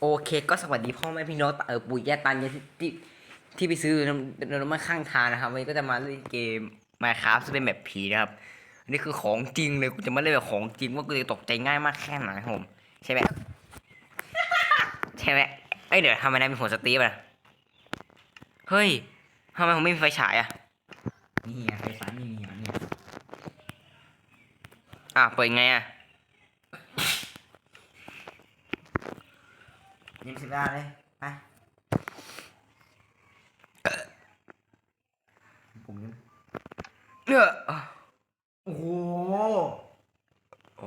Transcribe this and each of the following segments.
โอเคก็สวัสดีพ่อแม่พี่น้องเออปู่ย่ตายายที่ที่ที่ไปซื้อน้ำน้ำมันข้างทางนะครับวันนี้ก็จะมาเล่นเกม Minecraft ซึ่งเป็นแบบผีนะครับอันนี้คือของจริงเลยกูจะมาเล่นแบบของจริงว่ากูจะตกใจง่ายมากแค่ไหนผมใช่ไหมใช่ไหมเอ้ยเดี๋ยวทำไมนายมีหัวสตีฟอะเฮ้ยทำไมผมไม่มีไฟฉายอะนี่ไงไฟฉายไม่มีเหรอเนี่ยอะเปิดไงอะ ยิงสิบได้เลยไปผมยังเนื้อโอ้โหโอ้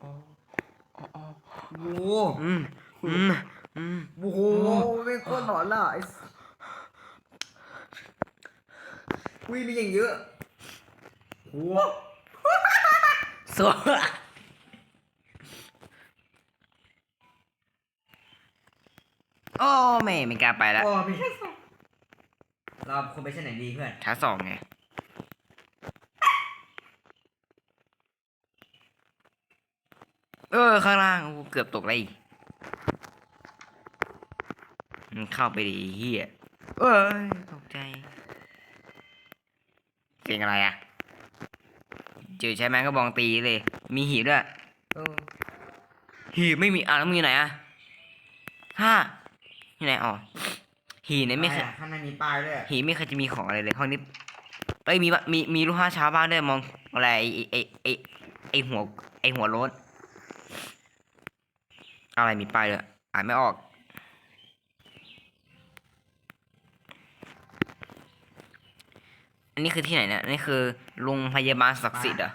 โอ้โหอืมอืมอืมโอ้โหไม่โคตรหลอนละไอ้สัสอุ้ยมีอย่างเยอะโอ้โหสวย โอ้ไม่ไม่กล้าไปแล้วโอ้มีแค่สองเราคนไปเส้นไหนดีเพื่อนชั้นสองไงเออข้างล่างโอ้โหเกือบตกเลยอีกมันเข้าไปดิไอ้เฮียเอ้ยตกใจเสียงอะไรอะเจอใช้แมงก็บองตีเลย มีหีบด้วยเออหีบไม่มีอะแล้วมึงอยู่ไหนอะห้า อยู่ไหนอ๋อหีบเนี่ยไม่เคยอะข้างในมีป้ายด้วยอะหีไม่เคยจะมีของอะไรเลยห้องนี้เอ้ยมีบะมีมีลูกค้าเช้าบ้านด้วยมองอะไรไอไอไอไอหัว ไอหัวรถอะไรมีป้ายด้วยอ่านไม่ออก อันนี้คือที่ไหนเนี่ยอันนี่คือโรงพยาบาลศักดิ์สิทธิ์เหรอ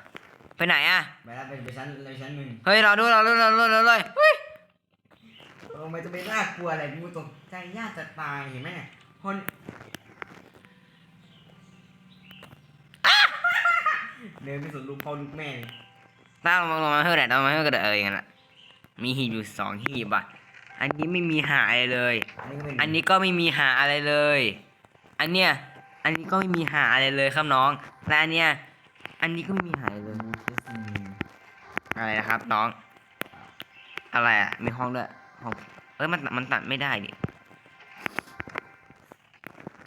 ไปไหนอะไปแล้วไปไปชั้นไปชั้นหนึ่งเฮ้ยเราด้วยเราด้วยเราด้วยเราด้วยเฮ้ยเออ มันจะไปน่ากลัวอะไรกูตกใจยากจะตายเห็นไหมเนี่ยคนเดินไปสวนลูกพ่อลูกแม่เลยตั้งลงมาลงมาเท่าไหร่ลงมาเท่าไหร่เอออย่างนั้นแหละมีหีบอยู่สองหีบอะ อันนี้ไม่มีหาอะไรเลยอันนี้ก็ไม่มีอันนี้ก็ไม่มีหาอะไรเลย อันเนี้ย อันนี้ก็ไม่มีหาอะไรเลยครับน้อง และอันเนี้ย อันนี้ก็ไม่มีหาอะไรเลย อะไรนะครับน้อง อะไรอะ มีห้องด้วย ห้องเอ้ยมันมันตัดไม่ได้ดิ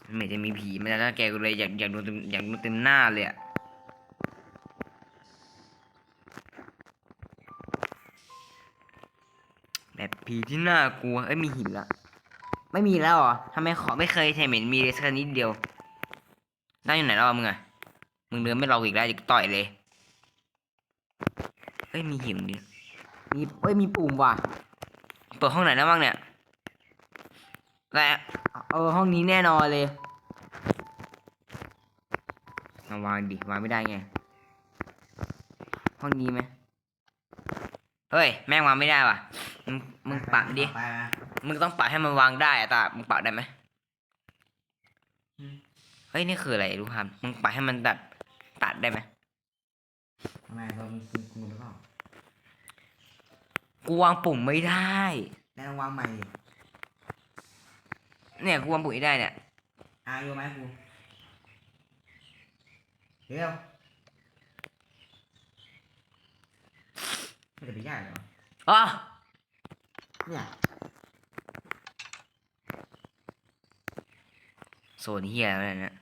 มันเหมจะมีผีมันจะน่าแกกูเลยอยากอยากดูเต็มอยากดูเต็มหน้าเลยอะแบบผีที่น่ากลัวเอ้ยมีหินละไม่มีแล้วเหรอทำไมขอไม่เคยเห็นมีเลยสักนิดเดียวได้อยู่ไหนแล้วมึงอะมึงเดินไม่รออีกแล้วจะต่อยเลยเอ้ยมีหินดิมีเอ้ยมีปุ่มว่ะ เปิดห้องไหนแล้วบ้างเนี่ยและเออห้องนี้แน่นอนเลยเอาวางดิวางไม่ได้ไง ห้องนี้ไหมเฮ้ย แม่งวางไม่ได้ว่ะ มึงมึงปักดิไปนะมึงต้องปักให้มันวางได้อะตา มึงปักได้ไหมอืมเฮ้ย นี่คืออะไรรู้ครับมึงปักให้มันตัดตัดได้ไหมทำไมเรามีคุณคุณหรือเปล่า กูวางปุ่มไม่ได้แม่ต้องวางใหม่ดิเนี่ยกูวางปุ่มไม่ได้เนี่ยอาอยู่ไหมครูเร็วไม่ได้ไปยากเหรออ๋อเนี่ยโซนเฮียอะไรเนี่ย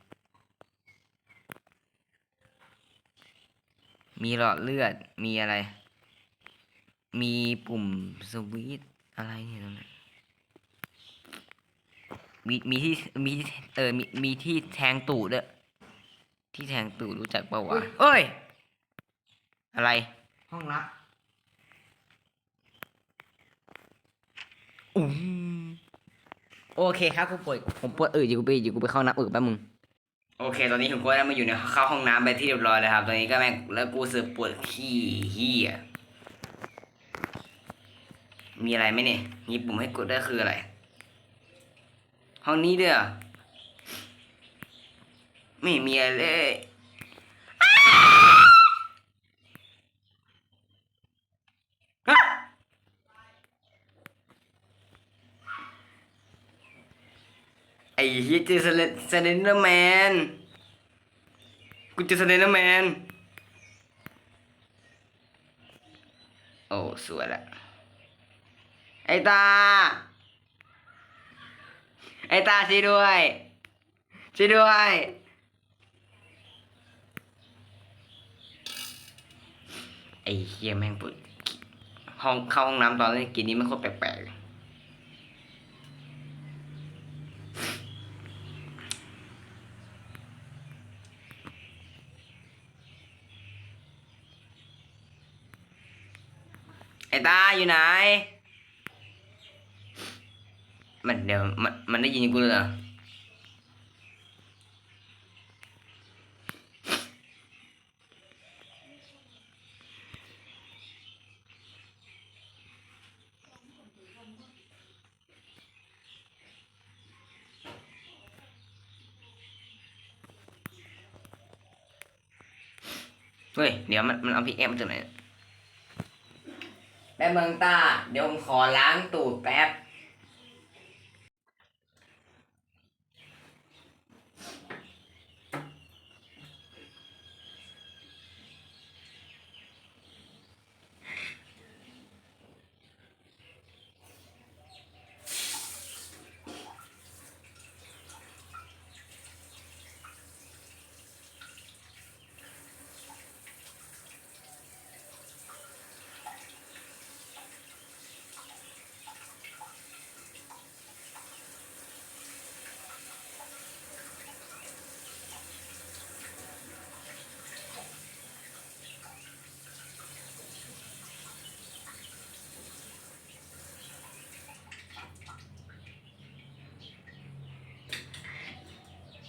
มีหลอดเลือดมีอะไร มีปุ่มสวิตช์อะไรเนี่ยตรงนั้นมีมีที่มีที่เออมีมีที่แทงตูดด้วยที่แทงตูดรู้จักเปล่าวะเอ้ย อะไร ห้องลับอืมโอเคครับกูปวดผมปวดอืดอยู่กูไปอยู่กูไปเข้าน้ำอืดแป๊บมึงโอเค ตอนนี้ผมก็ได้มาอยู่ในเข้าห้องน้ำไปที่เรียบร้อยแล้วครับ ตอนนี้ก็แม่งแล้วกูรู้สึกปวดขี้เหี้ย มีอะไรไหมเนี่ย มีปุ่มให้กดได้คืออะไร ห้องนี้ด้วยเหรอไม่มีอะไรเลยอ้าไอ้เฮียเจอสเลสเลนเดอร์แมน กูเจอสเลนเดอร์แมน โอ้ สวยละ ไอตา ไอตาช่วยด้วยช่วยด้วย ไอเฮียแม่งเปิดห้องเข้าห้องน้ำตอนเล่นเกมนี้มันโคตรแปลกๆไอ้ตาอยู่ไหน มันเดี๋ยวมันมันได้ยินกูเลยเหรอเฮ้ย เดี๋ยวมันมันเอาพี่แอมมาจากไหนแป๊บเมืองตา เดี๋ยวผมขอล้างตูดแป๊บ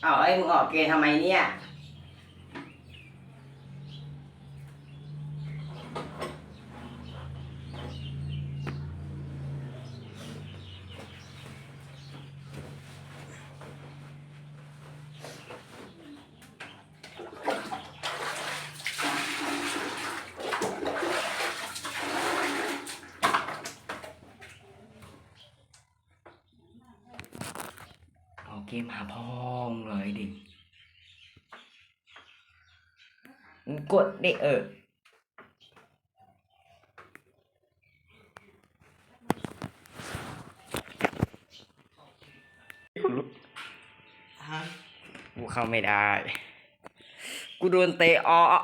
อาไอ้ยมึงออกเกณฑ์ทำไมเนี่ยออเกมหาพ่อ งเลยดิมึงกดดิเออฮะกูเข้าไม่ได้ กูโดนเตะออก